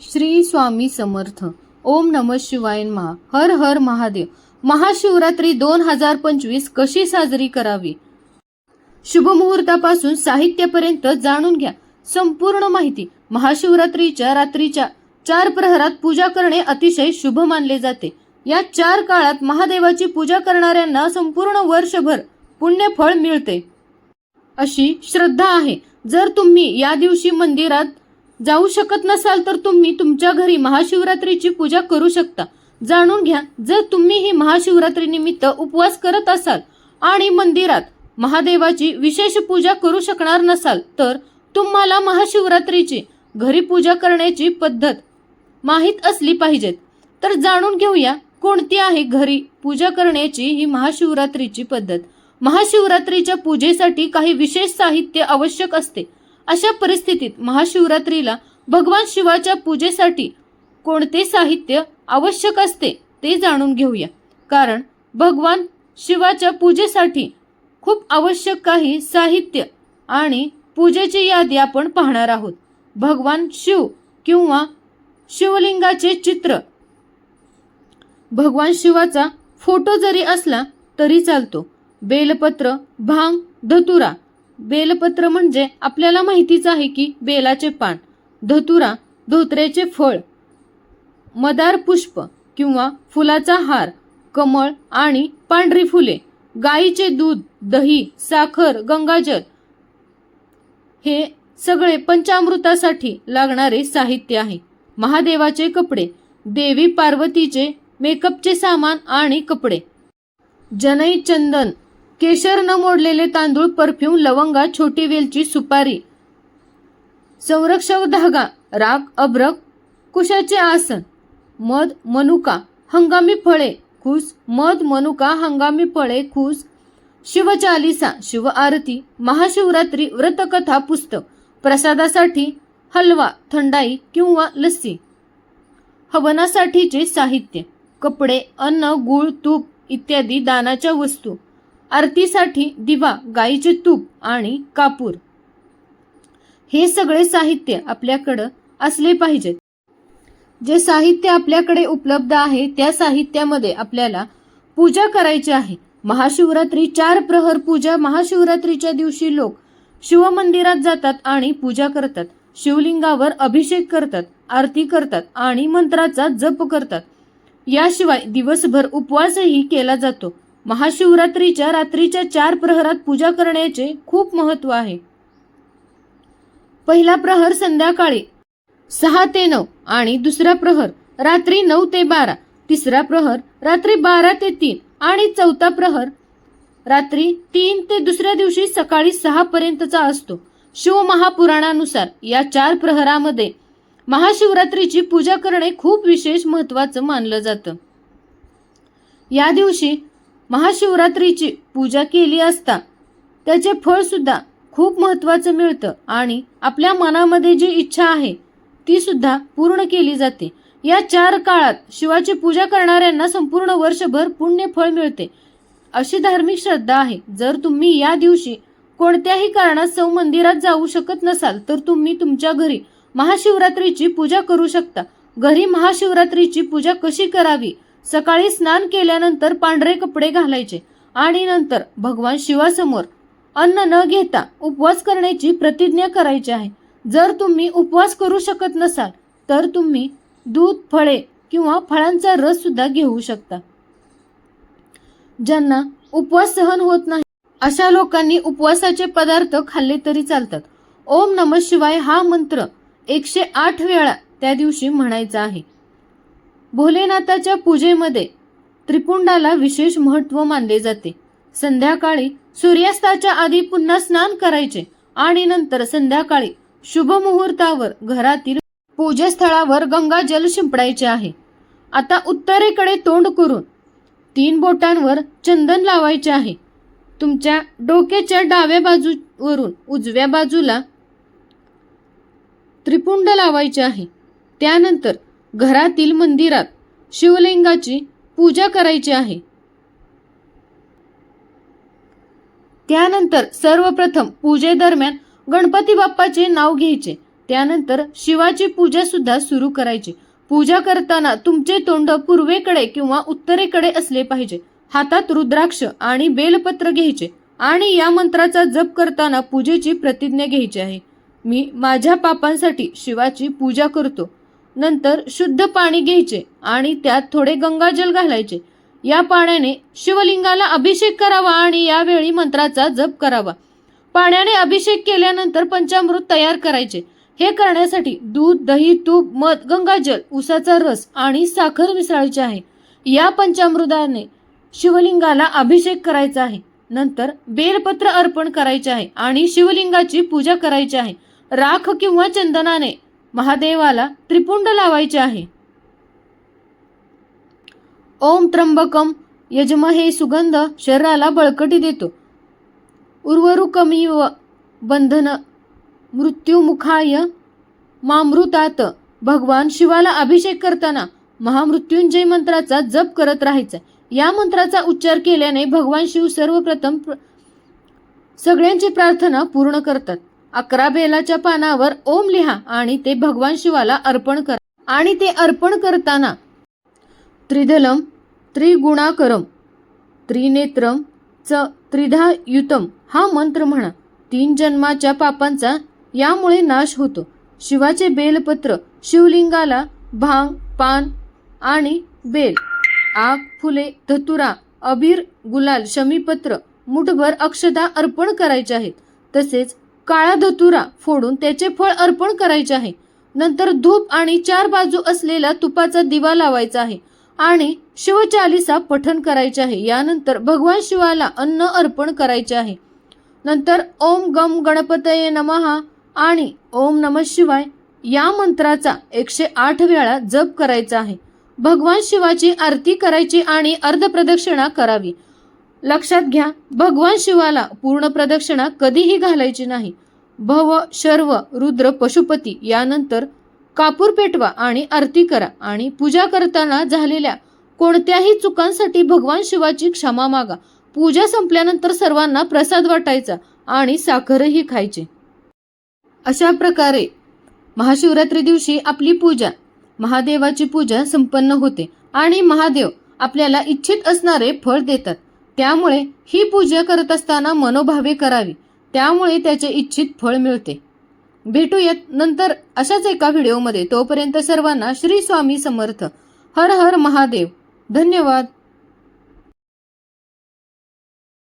श्री स्वामी समर्थ. ओम नम शिवाय महा हर हर महादेव. महाशिवरात्री दोन हजार पंचवीस कशी साजरी करावी? शुभ मुहूर्तापासून साहित्यापर्यंत जाणून घ्या. संपूर्ण माहिती महाशिवरात्रीच्या रात्रीच्या चार प्रहरात पूजा करणे अतिशय शुभ मानले जाते. या चार काळात महादेवाची पूजा करणाऱ्यांना संपूर्ण वर्षभर पुण्यफळ मिळते. अशी श्रद्धा आहे. जर तुम्ही या दिवशी मंदिरात जाऊ शकत नसाल तर तुम्ही तुमच्या घरी महाशिवरात्रीची पूजा करू शकता. जाणून घ्या जर तुम्ही ही महाशिवरात्री निमित्त उपवास करत असाल आणि मंदिरात महादेवाची विशेष पूजा करू शकणार नसाल तर तुम्हाला महाशिवरात्रीची घरी पूजा करण्याची पद्धत माहीत असली पाहिजेत. तर जाणून घेऊया कोणती आहे घरी पूजा करण्याची ही महाशिवरात्रीची पद्धत? महाशिवरात्रीच्या पूजेसाठी काही विशेष साहित्य आवश्यक असते. अशा परिस्थितीत महाशिवरात्रीला भगवान शिवाच्या पूजेसाठी कोणते साहित्य आवश्यक असते ते जाणून घेऊया. कारण भगवान शिवाच्या पूजेसाठी खूप आवश्यक काही साहित्य आणि पूजेची यादी आपण पाहणार आहोत. भगवान शिव किंवा शिवलिंगाचे चित्र. भगवान शिवाचा फोटो जरी असला तरी चालतो. बेलपत्र भांग धतुरा बेलपत्र म्हणजे आपल्याला माहितीच आहे की बेलाचे पान धतुरा धोत्र्याचे फळ मदार पुष्प किंवा फुलाचा हार कमळ आणि पांढरी फुले गाईचे दूध दही साखर गंगाजल हे सगळे पंचामृतासाठी लागणारे साहित्य आहे. महादेवाचे कपडे देवी पार्वतीचे मेकअपचे सामान आणि कपडे. जनई चंदन केशर न मोडलेले तांदूळ परफ्यूम लवंगा छोटी वेलची सुपारी. संरक्षक धागा राग अभ्रक कुशाचे आसन मध मनुका हंगामी फळे खुस मध मनुका हंगामी फळे खुस शिवचालिसा शिव आरती महाशिवरात्री व्रतकथा पुस्तक प्रसादासाठी हलवा थंडाई किंवा लस्सी. हवनासाठीचे साहित्य कपडे अन्न गूळ तूप इत्यादी दानाच्या वस्तू. आरतीसाठी दिवा गाईचे तूप आणि कापूर. हे सगळे साहित्य आपल्याकडं असले पाहिजेत. जे साहित्य आपल्याकडे उपलब्ध आहे त्या साहित्यामध्ये आपल्याला पूजा करायची आहे. महाशिवरात्री चार प्रहर पूजा महाशिवरात्रीच्या दिवशी लोक शिवमंदिरात जातात आणि पूजा करतात. शिवलिंगावर अभिषेक करतात आरती करतात आणि मंत्राचा जप करतात. याशिवाय दिवसभर उपवासही केला जातो. महाशिवरात्रीच्या रात्रीच्या चार प्रहरात पूजा करण्याचे खूप महत्त्व आहे. पहिला प्रहर संध्याकाळी सहा ते नऊ आणि दुसरा प्रहर रात्री नऊ ते बारा. तिसरा प्रहर रात्री बारा ते तीन आणि चौथा प्रहर रात्री तीन ते दुसऱ्या दिवशी सकाळी सहा पर्यंतचा असतो. शिवमहापुराणानुसार या चार प्रहरामध्ये महाशिवरात्रीची पूजा करणे खूप विशेष महत्वाचं मानलं जातं. या दिवशी महाशिवरात्रीची पूजा केली असता त्याचे फळसुद्धा खूप महत्त्वाचं मिळतं आणि आपल्या मनामध्ये जी इच्छा आहे ती सुद्धा पूर्ण केली जाते. या चार काळात शिवाची पूजा करणाऱ्यांना संपूर्ण वर्षभर पुण्य फळ मिळते अशी धार्मिक श्रद्धा आहे. जर तुम्ही या दिवशी कोणत्याही कारणास्तव मंदिरात जाऊ शकत नसाल तर तुम्ही तुमच्या घरी महाशिवरात्रीची पूजा करू शकता. घरी महाशिवरात्रीची पूजा कशी करावी? सकाळी स्नान केल्यानंतर पांढरे कपडे घालायचे आणि नंतर भगवान शिवासमोर अन्न न घेता उपवास करण्याची प्रतिज्ञा करायची आहे. जर तुम्ही उपवास करू शकत नसाल तर तुम्ही दूध फळे किंवा फळांचा रस सुद्धा घेऊ शकता. ज्यांना उपवास सहन होत नाही अशा लोकांनी उपवासाचे पदार्थ खाल्ले तरी चालतात. ओम नम शिवाय हा मंत्र एकशे आठ वेळा त्या दिवशी म्हणायचा आहे. भोलेनाथाच्या पूजेमध्ये त्रिपुंडाला विशेष महत्त्व मानले जाते. संध्याकाळी सूर्यास्ताच्या आधी पुन्हा स्नान करायचे आणि नंतर संध्याकाळी शुभ मुहूर्तावर घरातील पूजास्थळावर गंगा जल शिंपडायचे आहे. आता उत्तरेकडे तोंड करून तीन बोटांवर चंदन लावायचे आहे. तुमच्या डोक्याच्या डाव्या बाजूवरून उजव्या बाजूला त्रिपुंड लावायचे आहे. त्यानंतर घरातील मंदिरात शिवलिंगाची पूजा करायची आहे. त्यानंतर सर्वप्रथम पूजेदरम्यान गणपती बाप्पाचे नाव घ्यायचे. त्यानंतर शिवाची पूजा सुद्धा सुरू करायची. पूजा करताना तुमचे तोंड पूर्वेकडे किंवा उत्तरेकडे असले पाहिजे. हातात रुद्राक्ष आणि बेलपत्र घ्यायचे आणि या मंत्राचा जप करताना पूजेची प्रतिज्ञा घ्यायची आहे. मी माझ्या पापांसाठी शिवाची पूजा करतो. नंतर शुद्ध पाणी घ्यायचे आणि त्यात थोडे गंगाजल घालायचे. या पाण्याने शिवलिंगाला अभिषेक करावा आणि यावेळी मंत्राचा जप करावा. पाण्याने अभिषेक केल्यानंतर पंचामृत तयार करायचे. हे करण्यासाठी दूध दही तूप मध गंगाजल उसाचा रस आणि साखर मिसळायचे आहे. या पंचामृताने शिवलिंगाला अभिषेक करायचा आहे. नंतर बेलपत्र अर्पण करायचे आहे आणि शिवलिंगाची पूजा करायची आहे. राख किंवा चंदनाने महादेवाला त्रिपुंड लावायचे आहे. ओम त्र्यंबकम यजमहे सुगंध शरीराला बळकटी देतो. उर्वरुकमिव बंधन मृत्युमुखाय मामृतात भगवान शिवाला अभिषेक करताना महामृत्युंजय मंत्राचा जप करत राहायचा. या मंत्राचा उच्चार केल्याने भगवान शिव सर्वप्रथम प्र- सगळ्यांची प्रार्थना पूर्ण करतात. अकरा बेलाच्या पानावर ओम लिहा आणि ते भगवान शिवाला अर्पण करा. आणि ते अर्पण करताना त्रिदलम त्रिगुणाकरम त्रिनेत्रम च त्रिधा युतम हा मंत्र म्हणा. तीन जन्माच्या पापांचा यामुळे नाश होतो. शिवाचे बेलपत्र शिवलिंगाला भांग पान आणि बेल आग फुले धतुरा अबीर गुलाल शमीपत्र मुठभर अक्षदा अर्पण करायचे आहेत. तसेच काळा धतुरा फोडून त्याचे फळ अर्पण करायचे आहे. नंतर धूप आणि चार बाजू असलेला तुपाचा दिवा लावायचा आहे आणि शिवचालिसा पठण करायचे आहे. यानंतर भगवान शिवाला अन्न अर्पण करायचे आहे. नंतर ओम गम गणपतये नमहा आणि ओम नम शिवाय या मंत्राचा एकशे आठ वेळा जप करायचा आहे. भगवान शिवाची आरती करायची आणि अर्धप्रदक्षिणा करावी. लक्षात घ्या भगवान शिवाला पूर्ण प्रदक्षिणा कधीही घालायची नाही. भव शर्व रुद्र पशुपती यानंतर कापूर पेटवा आणि आरती करा आणि पूजा करताना झालेल्या कोणत्याही चुकांसाठी भगवान शिवाची क्षमा मागा. पूजा संपल्यानंतर सर्वांना प्रसाद वाटायचा आणि साखरही खायची. अशा प्रकारे महाशिवरात्री दिवशी आपली पूजा महादेवाची पूजा संपन्न होते आणि महादेव आपल्याला इच्छित असणारे फळ देतात. त्यामुळे ही पूजा करत असताना मनोभावे करावी. त्यामुळे त्याचे इच्छित फळ मिळते. भेटूयात नंतर अशाच एका व्हिडिओमध्ये. तोपर्यंत सर्वांना श्री स्वामी समर्थ. हर हर महादेव. धन्यवाद.